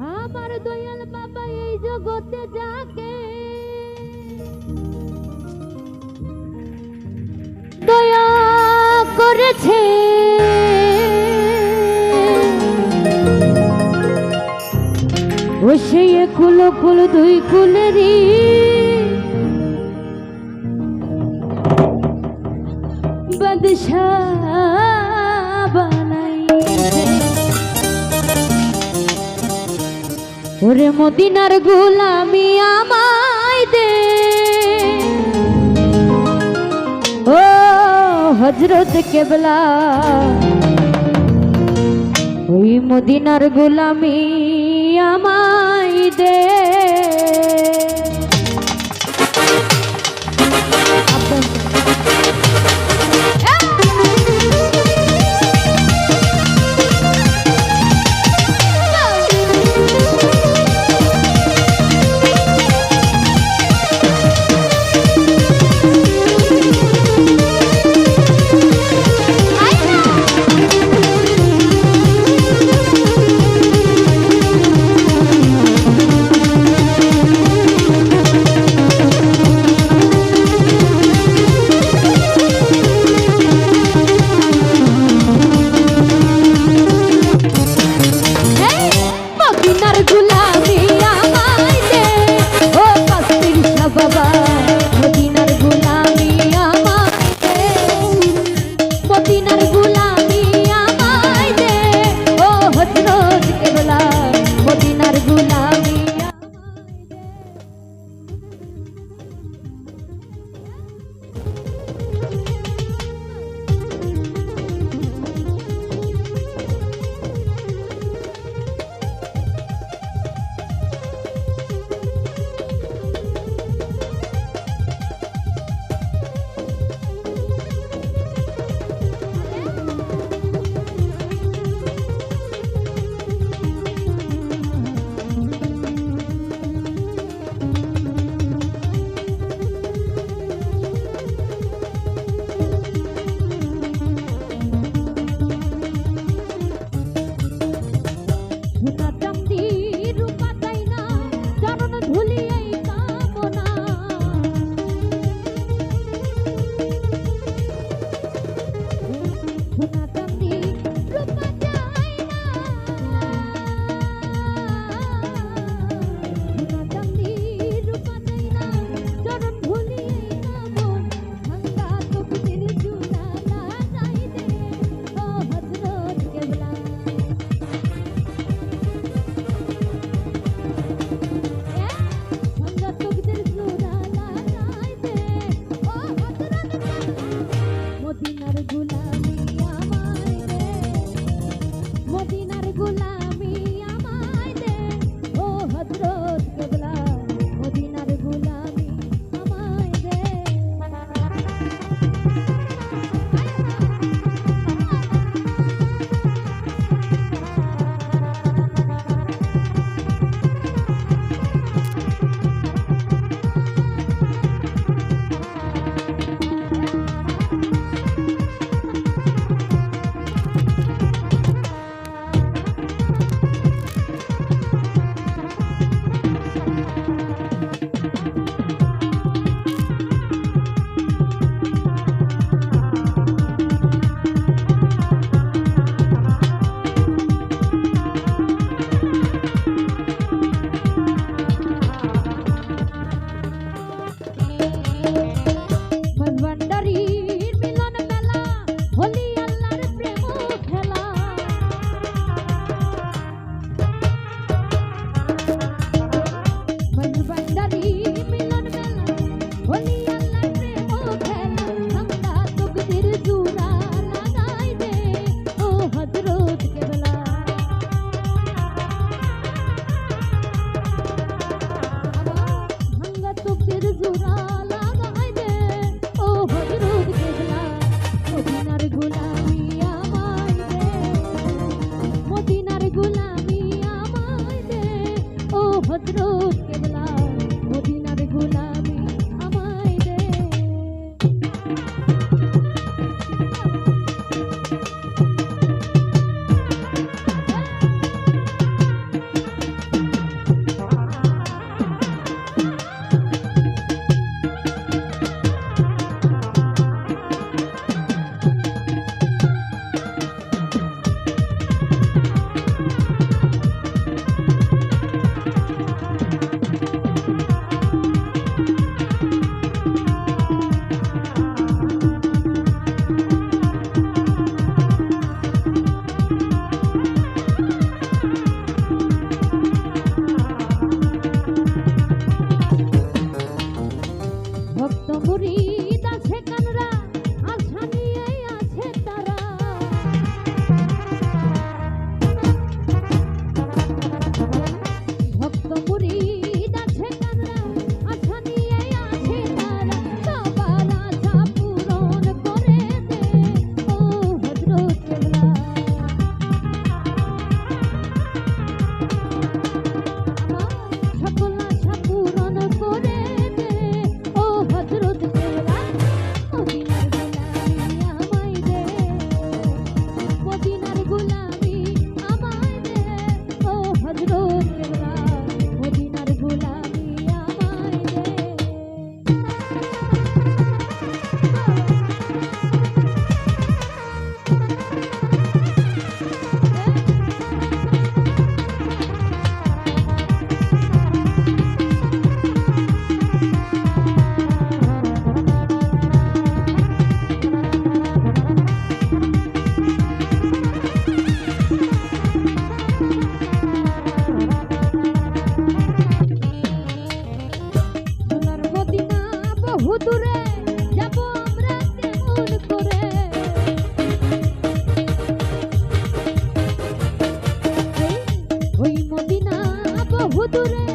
আমার দয়াল বাবা এই জগতে যাকে। দয়া করেছে। ও সেই কুলো কুল দুই কুলেরই ওরে মদিনার গুলামি আমায় দে। ও হজরত কেবলা ওই মদিনার গোলামি আমায় দে। मधुर